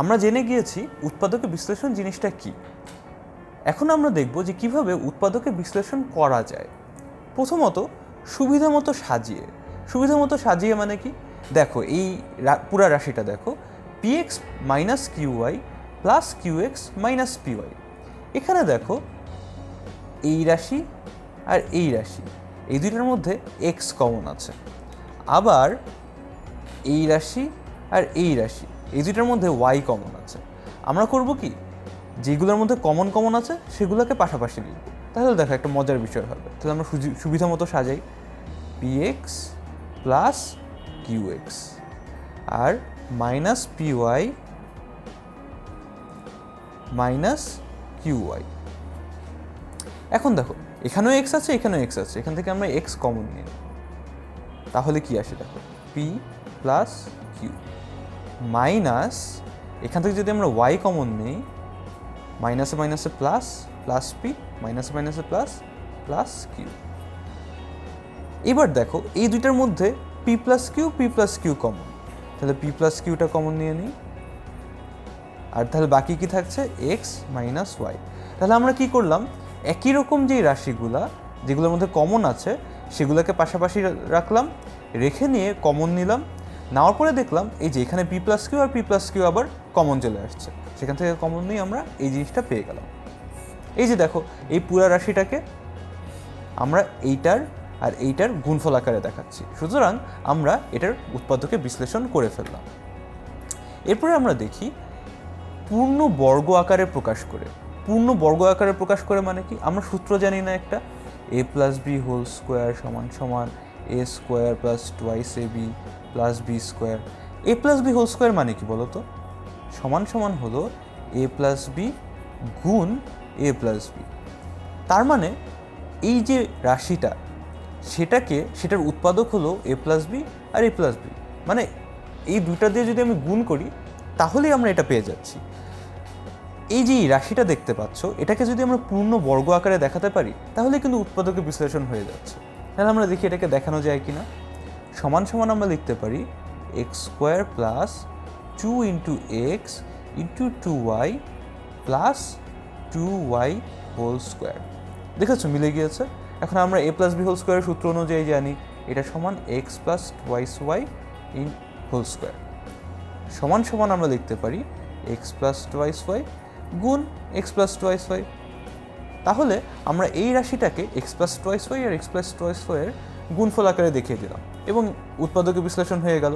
আমরা জেনে গিয়েছি উৎপাদকে বিশ্লেষণ জিনিসটা কি। এখন আমরা দেখব যে কীভাবে উৎপাদকে বিশ্লেষণ করা যায়। প্রথমত, সুবিধা মতো সাজিয়ে। সুবিধা মতো সাজিয়ে মানে কি? দেখো, এই পুরা রাশিটা দেখো। P X minus Q Y plus Q X minus P Y এখানে দেখো, এই রাশি আর এই রাশি। এই দুইটার মধ্যে এক্স কমন আছে। আবার এই রাশি আর এই রাশি। এই দুইটার মধ্যে ওয়াই কমন আছে। আমরা করব কি? যেগুলোর মধ্যে কমন কমন আছে, সেগুলোকে পাশাপাশি লিখব তাহলে দেখো একটা মজার বিষয় হবে। তাহলে আমরা সুবিধা মতো সাজাই। P x plus q x আর minus p y minus q y এখন দেখো, এখানেও এক্স আছে, এখানেও এক্স আছে। এখান থেকে আমরা এক্স কমন নিই তাহলে কি আসে দেখো? পি প্লাস কিউ মাইনাস, এখান থেকে যদি আমরা ওয়াই কমন নিই মাইনাসে মাইনাসে প্লাস প্লাস পি মাইনাসে মাইনাসে প্লাস প্লাস কিউ এবার দেখো, এই দুইটার মধ্যে p plus q p plus q common তাহলে পি প্লাস কিউটা কমন নিয়ে নিই। আর তাহলে বাকি কি থাকছে? এক্স মাইনাস ওয়াই তাহলে আমরা কি করলাম? একই রকম যে রাশিগুলা, যেগুলোর মধ্যে কমন আছে, সেগুলোকে পাশাপাশি রাখলাম, রেখে নিয়ে কমন নিলাম। নেওয়ার পরে দেখলাম এই যে এখানে পি প্লাস কিউ আর পি প্লাস কিউ আবার কমন চলে আসছে। সেখান থেকে কমন নিয়ে আমরা এই জিনিসটা পেয়ে গেলাম। এই যে দেখো, এই পুরা রাশিটাকে আমরা এইটার আর এইটার গুণফল আকারে দেখাচ্ছি। সুতরাং আমরা এটার উৎপাদকে বিশ্লেষণ করে ফেললাম। এরপরে আমরা দেখি পূর্ণ বর্গ আকারে প্রকাশ করে। পূর্ণ বর্গ আকারে প্রকাশ করে মানে কি? আমরা সূত্র জানি না একটা। A plus b whole square সমান সমান a square plus twice a b plus b square a plus b whole square মানে কি বলো তো সমান সমান হলো এ প্লাস বি গুণ এ প্লাস বি তার মানে এই যে রাশিটা, সেটাকে, সেটার উৎপাদক হলো এ প্লাস বি আর এ প্লাস বি মানে এই দুইটা দিয়ে যদি আমি গুণ করি, তাহলেই আমরা এটা পেয়ে যাচ্ছি। এই যে রাশিটা দেখতে পাচ্ছ, এটাকে যদি আমরা পূর্ণ বর্গ আকারে দেখাতে পারি তাহলে কিন্তু উৎপাদকের বিশ্লেষণ হয়ে যাচ্ছে। তাহলে আমরা দেখি এটাকে দেখানো যায় কি না সমান সমান আমরা লিখতে পারি x square plus two into x into two y plus two y whole square দেখেছ? মিলে গিয়েছে। এখন আমরা এ প্লাস বি হোল স্কোয়ারের সূত্র অনুযায়ী জানি। এটা সমান x plus twice y in whole square সমান সমান আমরা লিখতে পারি এক্স প্লাস টুয়াইস ওয়াই গুণ এক্স প্লাস টুয়াইস ওয়াই তাহলে আমরা এই রাশিটাকে এক্স প্লাস টুয়াইস আর এক্স প্লাস টুয়াইস গুণফল আকারে দেখিয়ে দিলাম এবং উৎপাদকে বিশ্লেষণ হয়ে গেল।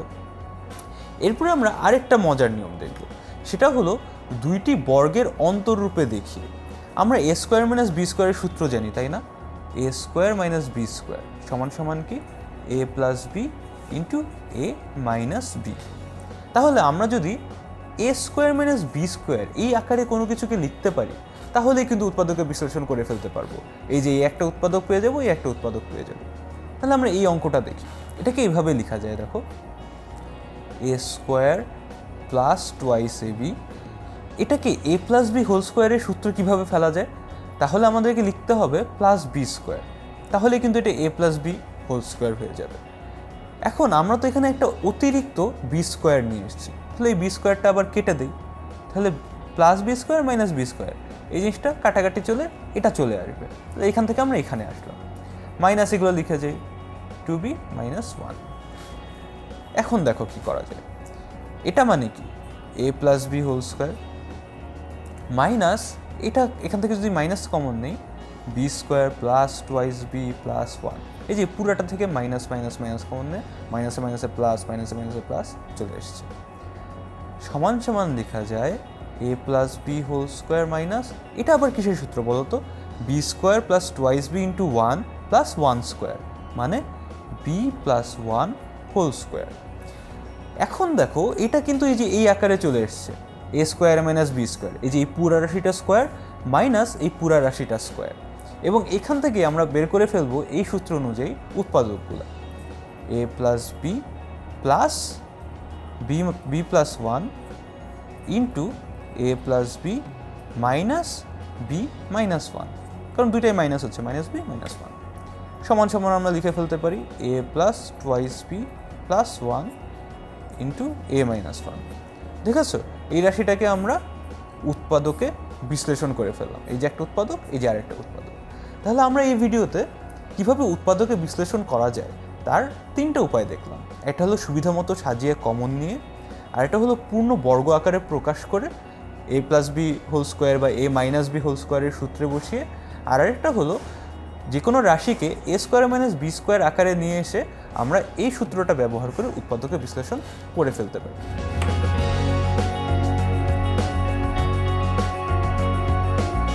এরপরে আমরা আরেকটা মজার নিয়ম দেখব, সেটা হলো দুইটি বর্গের অন্তররূপে দেখিয়ে আমরা এ স্কোয়ার মাইনাস বি স্কোয়ারের সূত্র জানি, তাই না? A square minus b square সমান সমান কি? A plus b into a minus b তাহলে আমরা যদি a square minus b square এই আকারে কোনো কিছুকে লিখতে পারি তাহলে কিন্তু উৎপাদকে বিশ্লেষণ করে ফেলতে পারব। এই যে এই একটা উৎপাদক পেয়ে যাব, এই একটা উৎপাদক পেয়ে যাব। তাহলে আমরা এই অঙ্কটা দেখি। এটাকে এইভাবে লেখা যায়, দেখো। A square plus twice a b এটাকে এ প্লাস বি হোল স্কোয়ারের সূত্র কীভাবে ফেলা যায়? তাহলে আমাদেরকে লিখতে হবে প্লাস বি স্কোয়ার তাহলে কিন্তু এটা a plus b whole square হয়ে যাবে। এখন আমরা তো এখানে একটা অতিরিক্ত বি স্কোয়ার নিয়ে এসেছি। তাহলে এই বি স্কোয়ারটা আবার কেটে দিই। তাহলে plus b square minus b square এই জিনিসটা কাটাকাটি চলে, এটা চলে আসবে। তাহলে এখান থেকে আমরা এখানে আসলাম। মাইনাস এগুলো লিখে যাই টু বি মাইনাস ওয়ান এখন দেখো কি করা যায়। এটা মানে কি? A plus b whole square minus এটা এখান থেকে যদি মাইনাস কমন নেই b square plus twice b plus one এই যে পুরাটা থেকে মাইনাস মাইনাস মাইনাস কমন নেই মাইনাসে মাইনাসে প্লাস মাইনাসে মাইনাসে প্লাস চলে এসছে। সমান সমান লেখা যায় a plus b whole square minus এটা আবার কিসের সূত্র বলো তো b square plus twice b into one plus one square মানে b plus one whole square এখন দেখো, এটা কিন্তু এই যে এই আকারে চলে এসছে a square minus b square এই যে এই পুরা রাশিটা স্কোয়ার মাইনাস এই পুরা রাশিটা স্কোয়ার এবং এখান থেকে আমরা বের করে ফেলব এই সূত্র অনুযায়ী উৎপাদকগুলো। A plus b plus b b plus one into a plus b minus b minus one কারণ দুইটাই মাইনাস হচ্ছে মাইনাস বি মাইনাস ওয়ান সমান সমান আমরা লিখে ফেলতে পারি a plus twice b plus one into a minus one আছে? এই রাশিটাকে আমরা উৎপাদকে বিশ্লেষণ করে ফেললাম। এই যে একটা উৎপাদক, এই যে আরেকটা উৎপাদক। তাহলে আমরা এই ভিডিওতে কীভাবে উৎপাদকে বিশ্লেষণ করা যায়, তার তিনটা উপায় দেখলাম। একটা হলো সুবিধা মতো সাজিয়ে কমন নিয়ে আরেকটা হলো পূর্ণ বর্গ আকারে প্রকাশ করে a plus b whole square বা এ মাইনাস বি হোল স্কোয়ারের সূত্রে বসিয়ে আর আরেকটা হলো, যে কোনো রাশিকে a square minus b square আকারে নিয়ে এসে আমরা এই সূত্রটা ব্যবহার করে উৎপাদকের বিশ্লেষণ করে ফেলতে পারি।